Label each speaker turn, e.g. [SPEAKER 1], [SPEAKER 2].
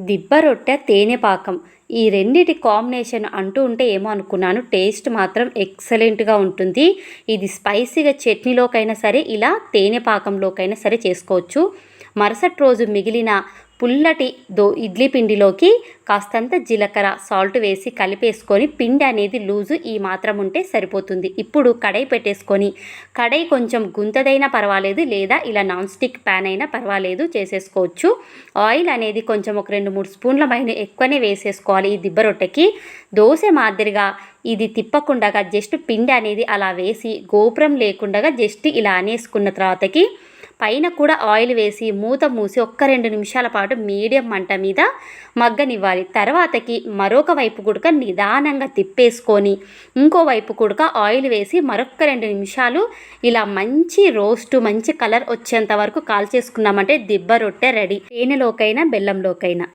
[SPEAKER 1] దిబ్బ రొట్టె తేనె పాకం ఈ రెండిటి కాంబినేషన్ అంటూ ఉంటే ఏమో అనుకున్నాను. టేస్ట్ మాత్రం ఎక్సలెంట్గా ఉంటుంది. ఇది స్పైసీగా చట్నీలోకైనా సరే ఇలా తేనె పాకంలోకైనా సరే చేసుకోవచ్చు. మరుసటి రోజు మిగిలిన పుల్లటి దో ఇడ్లీ పిండిలోకి కాస్తంత జీలకర్ర సాల్ట్ వేసి కలిపేసుకొని పిండి అనేది లూజు ఈ మాత్రం ఉంటే సరిపోతుంది. ఇప్పుడు కడాయి పెట్టేసుకొని కడాయి కొంచెం గుంతదైనా పర్వాలేదు లేదా ఇలా నాన్ స్టిక్ ప్యాన్ అయినా పర్వాలేదు చేసేసుకోవచ్చు. ఆయిల్ అనేది కొంచెం ఒక రెండు మూడు స్పూన్ల పైన ఎక్కువనే వేసేసుకోవాలి ఈ దిబ్బ రొట్టెకి. దోశ మాదిరిగా ఇది తిప్పకుండా జస్ట్ పిండి అనేది అలా వేసి గోపురం లేకుండా జస్ట్ ఇలా అనేసుకున్న తర్వాతకి పైన కూడా ఆయిల్ వేసి మూత మూసి ఒక్క రెండు నిమిషాల పాటు మీడియం మంట మీద మగ్గనివ్వాలి. తర్వాతకి మరొక వైపు కుడక నిదానంగా తిప్పేసుకొని ఇంకో వైపు కుడక ఆయిల్ వేసి మరొక రెండు నిమిషాలు ఇలా మంచి రోస్ట్ మంచి కలర్ వచ్చేంత వరకు కాల్చేసుకున్నామంటే దిబ్బ రొట్టె రెడీ. తేనెలోకైనా బెల్లంలోకైనా.